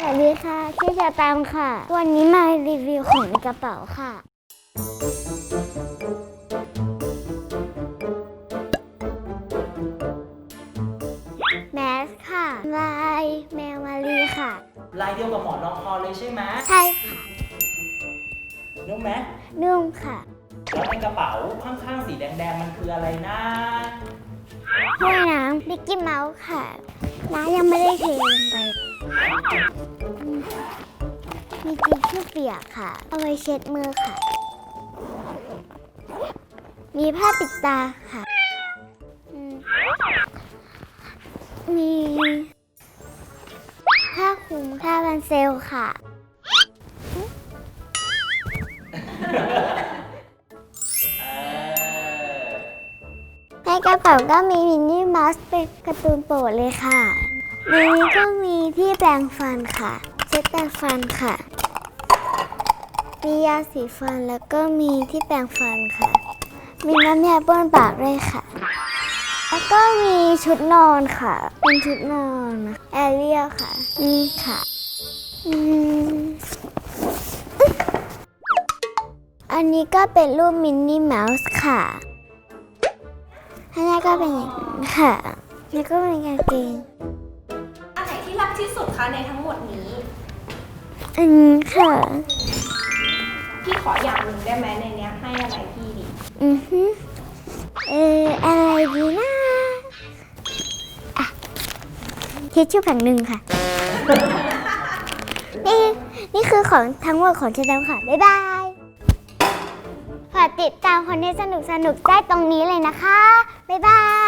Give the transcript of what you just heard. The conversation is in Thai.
สวัสดีค่ะ ชื่อชาตามค่ะ วันนี้มารีวิวของในกระเป๋าค่ะ แมสค่ะ ลายแมวมารีค่ะ ลายเดียวกับหมอนรองคอเลยใช่ไหมใช่ค่ะนุ่มไหมนุ่มค่ะ แล้วในกระเป๋าข้างๆสีแดงๆมันคืออะไรนะห้วยน้ำมิกกี้เมาส์ค่ะน้ายังไม่ได้เทลงไป มีทิชชู่เปียกค่ะ เอาไว้เช็ดมือค่ะ มีผ้าปิดตาค่ะอืมมีผ้าคลุมผ้าพันเซลค่ะเออในกระเป๋าก็มีมินนี่มัสเป็นการ์ตูนโปรดเลยค่ะในนี้ก็มีที่แปรงฟันค่ะเช็ดแปรงฟันค่ะ มียาสีฟันแล้วก็มีที่แปรงฟันค่ะ มีน้ำยาบ้วนปากด้วยค่ะ แล้วก็มีชุดนอนค่ะ เป็นชุดนอนแอเรียลค่ะ นี่ค่ะอันนี้ก็เป็นรูปมินนี่เมาส์ค่ะอันนี้ก็เป็นอย่างนี้ค่ะ แล้วก็เป็นกางเกง คะในทั้งหมดนี้ อันนี้ค่ะ พี่ขออย่างหนึ่งได้ไหมในเนี้ยให้อะไรพี่ดี อือฮึเอออะไรดีนะอะทิชชู่แผ่นหนึ่งค่ะ นี่นี่คือของทั้งหมดของเชนแล้วค่ะ บ๊ายบายฝากติดตามคอนเทนต์สนุกๆได้ตรงนี้เลยนะคะ บ๊ายบาย